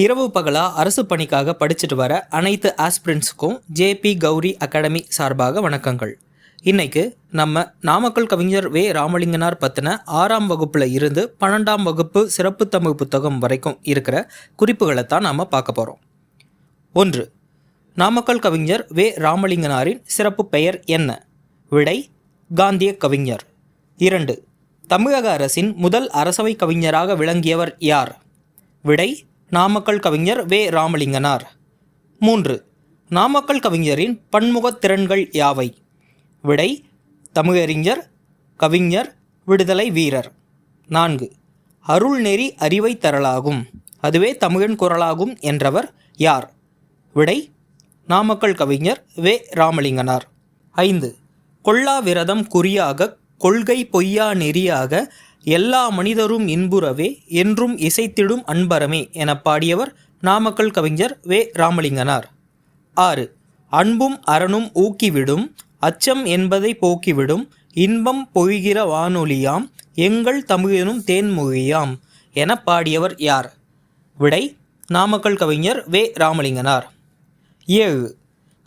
இரவு பகலா அரசு பணிக்காக படிச்சுட்டு வர அனைத்து ஆஸ்பிரண்ட்ஸுக்கும் ஜேபி கௌரி அகாடமி சார்பாக வணக்கங்கள். இன்னைக்கு நம்ம நாமக்கல் கவிஞர் வே. ராமலிங்கனார் பற்றின ஆறாம் வகுப்பில் இருந்து பன்னெண்டாம் வகுப்பு சிறப்பு தமிழ் புத்தகம் வரைக்கும் இருக்கிற குறிப்புகளை தான் நாம் பார்க்க போகிறோம் ஒன்று நாமக்கல் கவிஞர் வே. ராமலிங்கனாரின் சிறப்பு பெயர் என்ன? விடை காந்திய கவிஞர். இரண்டு தமிழக அரசின் முதல் அரசவை கவிஞராக விளங்கியவர் யார்? விடை நாமக்கல் கவிஞர் வே. ராமலிங்கனார். மூன்று. நாமக்கல் கவிஞரின் பன்முகத் திறன்கள் யாவை? விடை தமிழறிஞர் கவிஞர் விடுதலை வீரர். நான்கு. அருள் நெறி அறிவை தரலாகும். அதுவே தமிழன் குரலாகும் என்றவர் யார்? விடை நாமக்கல் கவிஞர் வே. ராமலிங்கனார். ஐந்து. கொல்லா விரதம் குறியாக கொள்கை பொய்யா நெறியாக எல்லா மனிதரும் இன்புறவே என்றும் இசைத்திடும் அன்பரமே என பாடியவர் நாமக்கல் கவிஞர் வே. ராமலிங்கனார். ஆறு. அன்பும் அரணும் ஊக்கிவிடும் அச்சம் என்பதை போக்கிவிடும் இன்பம் பொய்கிற வானொலியாம் எங்கள் தமிழனும் தேன்மொழியாம் என பாடியவர் யார்? விடை நாமக்கல் கவிஞர் வே. ராமலிங்கனார். ஏழு.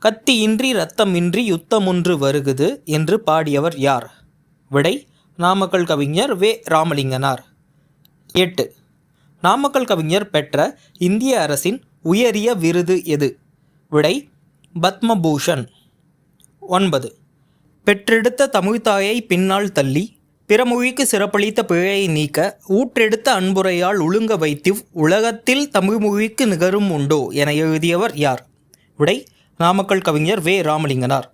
கத்தியின்றி இரத்தமின்றி யுத்தமொன்று வருகுது என்று பாடியவர் யார்? விடை நாமக்கல் கவிஞர் வே. ராமலிங்கனார். எட்டு. நாமக்கல் கவிஞர் பெற்ற இந்திய அரசின் உயரிய விருது எது? விடை பத்மபூஷன். ஒன்பது. பெற்றெடுத்த தமிழ்தாயை பின்னால் தள்ளி பிறமொழிக்கு சிறப்பளித்த பிழையை நீக்க ஊற்றெடுத்த அன்புரையால் ஒழுங்க வைத்து உலகத்தில் தமிழ்மொழிக்கு நிகரும் உண்டோ என எழுதியவர் யார்? விடை நாமக்கல் கவிஞர் வே. ராமலிங்கனார்.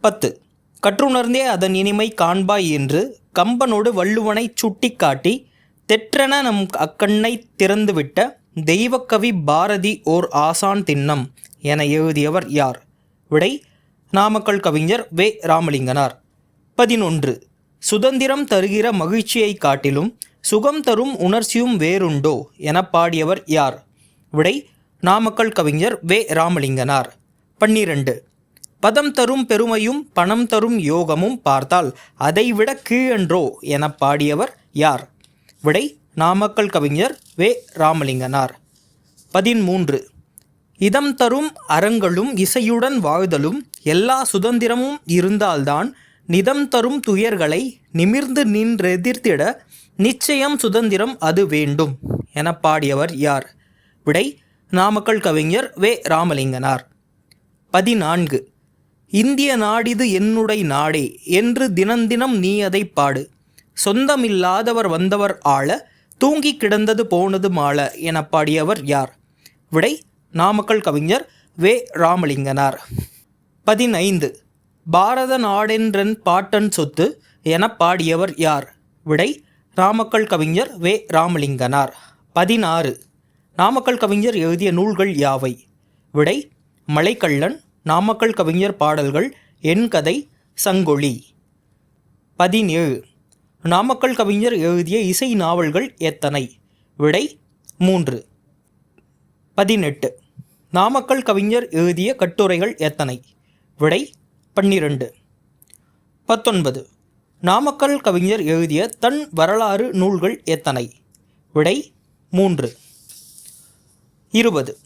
பத்து. கற்றுணர்ந்தே அதன் இனிமை காண்பாய் என்று கம்பனோடு வள்ளுவனை சுட்டிக்காட்டி தெற்றென நம் அக்கண்ணை திறந்துவிட்ட தெய்வக்கவி பாரதி ஓர் ஆசான் திண்ணம் என எழுதியவர் யார்? விடை நாமக்கல் கவிஞர் வே. ராமலிங்கனார். பதினொன்று. சுதந்திரம் தருகிற மகிழ்ச்சியை காட்டிலும் சுகம் தரும் உணர்ச்சியும் வேறுண்டோ என பாடியவர் யார்? விடை நாமக்கல் கவிஞர் வே. ராமலிங்கனார். பன்னிரண்டு. பதம் தரும் பெருமையும் பணம் தரும் யோகமும் பார்த்தால் அதைவிட கீழன்றோ என பாடியவர் யார்? விடை நாமக்கல் கவிஞர் வே. ராமலிங்கனார். பதிமூன்று இதம் தரும் அறங்களும் இசையுடன் வாழ்தலும் எல்லா சுதந்திரமும் இருந்தால்தான் நிதம் தரும் துயர்களை நிமிர்ந்து நின்றெதிர்த்திட நிச்சயம் சுதந்திரம் அது வேண்டும் என பாடியவர் யார்? விடை நாமக்கல் கவிஞர் வே. ராமலிங்கனார். பதினான்கு. இந்திய நாடிது என்னுடைய நாடே என்று தினந்தினம் நீ அதை பாடு. சொந்தமில்லாதவர் வந்தவர் ஆள தூங்கி கிடந்தது போனது மாள என பாடியவர் யார்? விடை நாமக்கல் கவிஞர் வே. ராமலிங்கனார். பதினைந்து. பாரத நாடென்றன் பாட்டன் சொத்து என பாடியவர் யார்? விடை நாமக்கல் கவிஞர் வே. ராமலிங்கனார். பதினாறு. நாமக்கல் கவிஞர் எழுதிய நூல்கள் யாவை? விடை மலைக்கள்ளன் நாமக்கல் கவிஞர் பாடல்கள் என் கதை சங்கொலி பதினேழு. நாமக்கல் கவிஞர் எழுதிய இசை நாவல்கள் எத்தனை? விடை மூன்று. பதினெட்டு. நாமக்கல் கவிஞர் எழுதிய கட்டுரைகள் எத்தனை? விடை பன்னிரண்டு. பத்தொன்பது. நாமக்கல் கவிஞர் எழுதிய தன் வரலாறு நூல்கள் எத்தனை? விடை மூன்று. இருபது.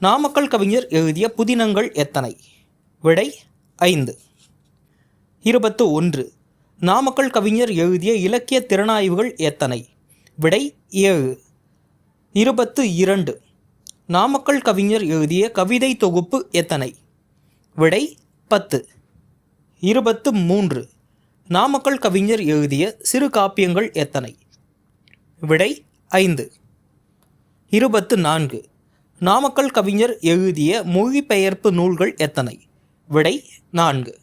நாமக்கல் கவிஞர் எழுதிய புதினங்கள் எத்தனை? விடை ஐந்து. இருபத்து ஒன்று நாமக்கல் கவிஞர் எழுதிய இலக்கிய திறனாய்வுகள் எத்தனை? விடை ஏழு. இருபத்து இரண்டு. நாமக்கல் கவிஞர் எழுதிய கவிதை தொகுப்பு எத்தனை? விடை பத்து. இருபத்து மூன்று. நாமக்கல் கவிஞர் எழுதிய சிறு காப்பியங்கள் எத்தனை? விடை ஐந்து. இருபத்து நான்கு. நாமக்கல் கவிஞர் எழுதிய மொழிபெயர்ப்பு நூல்கள் எத்தனை? விடை நான்கு.